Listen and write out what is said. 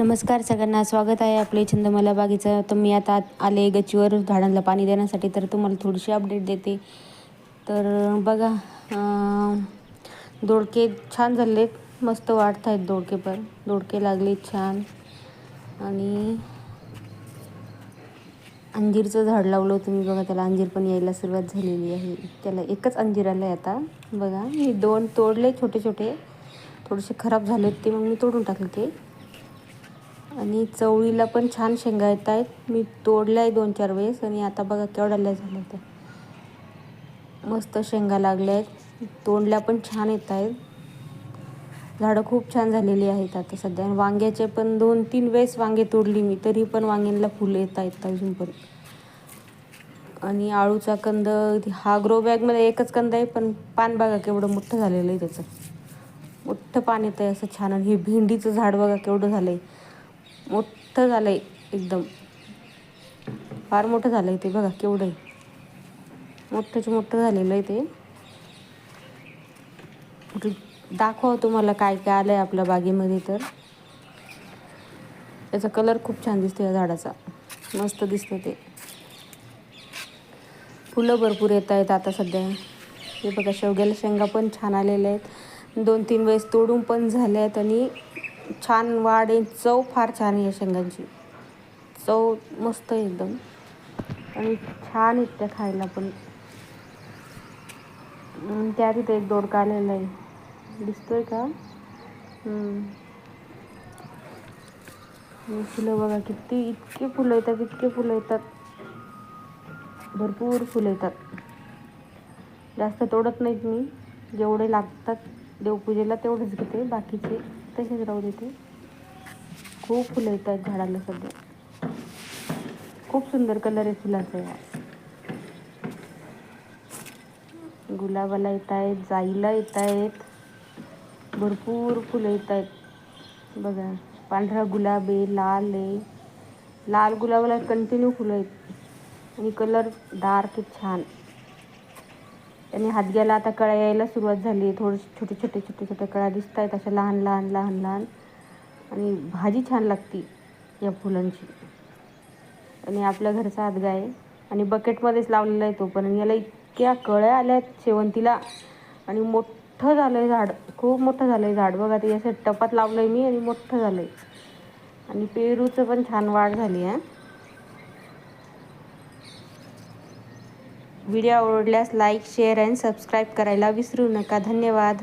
नमस्कार सगळ्यांना स्वागत आहे आपले छंदमाला बागेचं. तर मी आता आले गच्चीवर झाडांना पाणी देण्यासाठी तर तुम्हाला थोडीशी अपडेट देते. तर बघा दोडके छान झालेत मस्त वाढत आहेत दोडके पण. दोडके लागले छान. आणि अंजीरचं झाड लावलं होतं मी. बघा त्याला अंजीर पण यायला सुरुवात झालेली आहे. त्याला एकच अंजीर आलं आहे आता. बघा मी दोन तोडले छोटे छोटे थोडेसे खराब झाले होते ते मग मी तोडून टाकले ते. आणि चवळीला पण छान शेंगा येत आहेत मी तोडल्या आहे दोन चार वेळेस आणि आता बघा केवढ्याला झाल्या त्या. मस्त शेंगा लागल्या आहेत तोडल्या पण छान येत आहेत झाडं खूप छान झालेली आहेत आता सध्या. आणि वांग्याचे पण दोन तीन वेळेस वांगे तोडली मी तरी पण वांग्यांना फुलं येत आहेत अजून पण आणि आळूचा कंद हा ग्रो बॅगमध्ये एकच कंद आहे पण पान बघा केवढं मोठं झालेलं आहे त्याचं. मोठं पान येतं आहे असं छान. आणि हे भेंडीचं झाड बघा केवढं झालं आहे मोठं झालं आहे एकदम. फार मोठं झालं आहे ते बघा केवढं आहे मोठंच मोठं झालेलं आहे ते. दाखवा तुम्हाला काय काय आलं आहे आपल्या बागेमध्ये तर. त्याचा कलर खूप छान दिसतो या झाडाचा. मस्त दिसतं ते. फुलं भरपूर येत आहेत आता सध्या. हे बघा शेवग्याला शेंगा पण छान आलेल्या आहेत. दोन तीन वेळेस तोडून पण झाल्या आहेत आणि छान वाढ आहे. चव फार छान आहे या शेंगांची. चव मस्त आहे एकदम. आणि छान आहेत त्या खायला पण. त्या तिथे एक दोडका आलेला आहे. दिसतोय का? फुलं बघा किती इतके फुलं येतात इतके फुलं येतात. भरपूर फुलं येतात. जास्त तोडत नाहीत मी. जेवढे लागतात देवपूजेला तेवढेच घेते. बाकीचे तसेच राहू देते खूप फुलं येत आहेत झाडाला सध्या. खूप सुंदर कलर आहे फुलाचा या गुलाबाला येत आहेत जाईला येत आहेत. भरपूर फुलं येत आहेत. बघा पांढरा गुलाब आहे लाल आहे. लाल गुलाबाला कंटिन्यू फुलं आहेत. आणि कलर डार्क छान. त्यांनी हातग्याला आता कळ्या यायला सुरुवात झाली. आहे थोडं छोटे छोटे छोटे छोटे कळ्या दिसत आहेत अशा लहान लहान लहान लहान. आणि भाजी छान लागती या फुलांची. आणि आपल्या घरचा हातगा आहे आणि बकेटमध्येच लावलेला आहे तो पण. याला इतक्या कळ्या आल्या आहेत शेवंतीला. आणि मोठं झालं आहे झाड. खूप मोठं झालं आहे झाड. बघा ते असं टपात लावलं आहे मी आणि मोठं झालं आहे आणि पेरूचं पण छान वाढ झाली आहे व्हिडिओ आवडल्यास लाईक शेअर अँड सबस्क्राईब करायला विसरू नका. धन्यवाद.